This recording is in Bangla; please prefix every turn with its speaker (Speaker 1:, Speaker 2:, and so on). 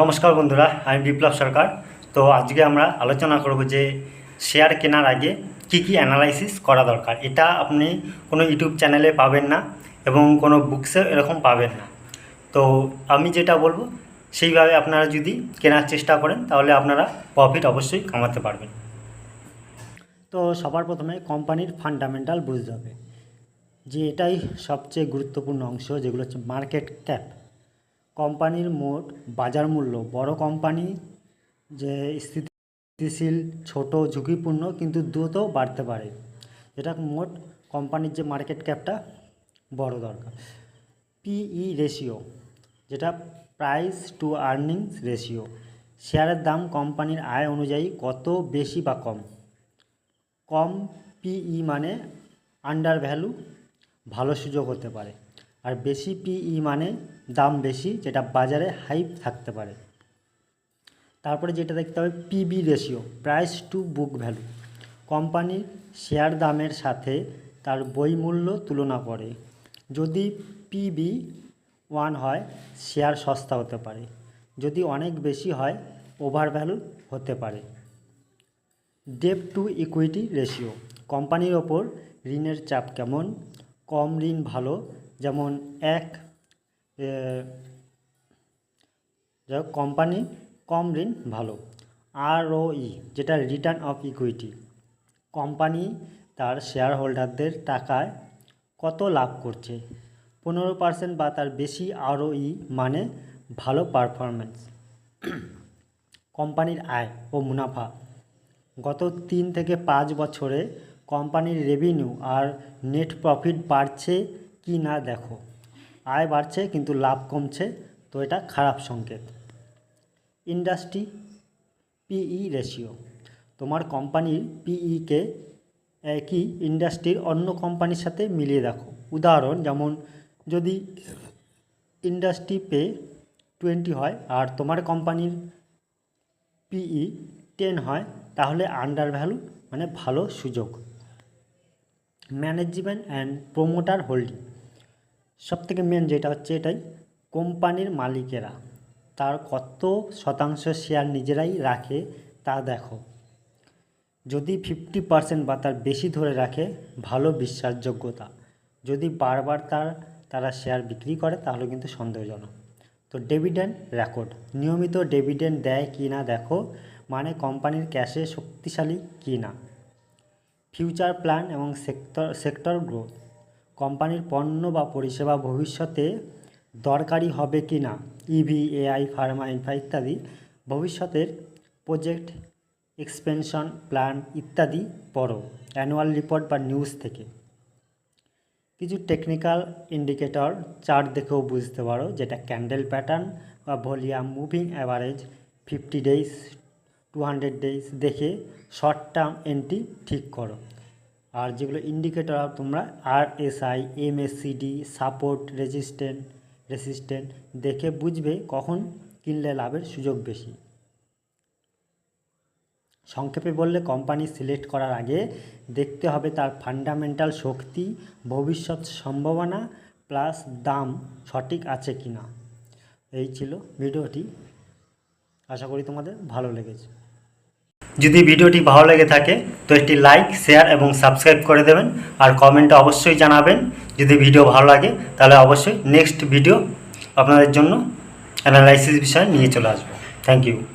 Speaker 1: নমস্কার বন্ধুরা, আমি বিপ্লব সরকার। তো আজকে আমরা আলোচনা করব যে শেয়ার কেনার আগে কি কি অ্যানালাইসিস করা দরকার। এটা আপনি কোনো ইউটিউব চ্যানেলে পাবেন না এবং কোনো বুকসে এরকম পাবেন না। তো আমি যেটা বলব, সেইভাবে আপনারা যদি কেনার চেষ্টা করেন, তাহলে আপনারা প্রফিট অবশ্যই কামাতে পারবেন। তো সবার প্রথমে কোম্পানির ফান্ডামেন্টাল বুঝতে হবে। যে এটাই সবচেয়ে গুরুত্বপূর্ণ অংশ, যেগুলো হচ্ছে মার্কেট ক্যাপ কোম্পানির মোট বাজার মূল্য। বড় কোম্পানি যে স্থিতিশীল, ছোট, ঝুঁকিপূর্ণ, কিন্তু দ্রুত বাড়তে পারে। এটা মোট কোম্পানির যে মার্কেট ক্যাপটা বড় দরকার। পিই রেশিও যেটা প্রাইস টু আর্নিংস রেশিও শেয়ারের দাম কোম্পানির আয় অনুযায়ী কত বেশি বা কম। কম পিই মানে আন্ডার ভ্যালু ভালো সুযোগ হতে পারে। আর বেশি পিই মানে দাম বেশি, যেটা বাজারে হাইপ থাকতে পারে। তারপরে যেটা দেখতে হবে PB ratio price to book value কোম্পানির শেয়ার দামের সাথে তার বই মূল্য তুলনা করে। যদি পিবি ওয়ান হয় শেয়ার সস্তা হতে পারে। যদি অনেক বেশি হয় ওভার ভ্যালু হতে পারে। ডেপ টু ইকুইটি রেশিও কোম্পানির ওপর ঋণের চাপ কেমন? কম ঋণ ভালো যেমন এক কোম্পানি কম ঋণ ভালো। আরওই যেটা রিটার্ন অফ ইকুইটি কোম্পানি তার শেয়ার হোল্ডারদের টাকায় কত লাভ করছে? পনেরো পার্সেন্ট বা তার বেশি আরওই মানে ভালো পারফরম্যান্স কোম্পানির আয় ও মুনাফা। গত তিন থেকে পাঁচ বছরে কোম্পানির রেভিনিউ আর নেট প্রফিট বাড়ছে কি না দেখো। আয় বাড়ছে কিন্তু লাভ কমছে, তো এটা খারাপ সংকেত। Industry PE ratio. তোমার কোম্পানির পিইকে একই ইন্ডাস্ট্রির অন্য কোম্পানির সাথে মিলিয়ে দেখো। উদাহরণ, যেমন যদি ইন্ডাস্ট্রি পে টোয়েন্টি হয় আর তোমার কোম্পানির পিই টেন হয়, তাহলে আন্ডার ভ্যালু মানে ভালো সুযোগ। Management and promoter holding. সবথেকে মেন যেটা হচ্ছে এটাই, কোম্পানির মালিকেরা, তার কত শতাংশ শেয়ার নিজেরাই রাখে তা দেখো। যদি ফিফটি পার্সেন্ট বা তার বেশি ধরে রাখে, ভালো বিশ্বাসযোগ্যতা। যদি বারবার তার, তারা শেয়ার বিক্রি করে, তাহলে কিন্তু সন্দেহজনক। তো ডেভিডেন্ড রেকর্ড নিয়মিত ডেভিডেন্ড দেয় কি না দেখো মানে কোম্পানির ক্যাশে শক্তিশালী কি না। ফিউচার প্ল্যান এবং সেক্টর সেক্টর গ্রোথ কোম্পানির পণ্য বা পরিষেবা ভবিষ্যতে দরকারি হবে কি না? ইভি এআই ফার্মা ইনফা ইত্যাদি। ভবিষ্যতের প্রজেক্ট এক্সপেনশন প্ল্যান ইত্যাদি পড়ো। অ্যানুয়াল রিপোর্ট বা নিউজ থেকে। কিছু টেকনিক্যাল ইন্ডিকেটর চার্ট দেখেও বুঝতে পারো, যেটা ক্যান্ডেল প্যাটার্ন বা volume moving average fifty days to hundred days দেখে শর্ট টার্ম এন্ট্রি ঠিক করো। আর যেগুলো ইন্ডিকেটর তোমরা R S I M S CD support resistant resistance দেখে বুঝবে কখন কিনলে লাভের সুযোগ বেশি। সংক্ষেপে বললে কোম্পানি সিলেক্ট করার আগে দেখতে হবে তার ফান্ডামেন্টাল শক্তি, ভবিষ্যৎ সম্ভাবনা প্লাস দাম সঠিক আছে কি না এই ছিল ভিডিওটি। আশা করি তোমাদের ভালো লেগেছে। যদি ভিডিওটি ভালো লেগে থাকে, তো একটি লাইক, শেয়ার এবং সাবস্ক্রাইব করে দেবেন। আর কমেন্টে অবশ্যই জানাবেন, যদি ভিডিও ভালো লাগে, তাহলে অবশ্যই নেক্সট ভিডিও আপনাদের জন্য অ্যানালাইসিস বিষয়ে নিয়ে চলে আসব। Thank you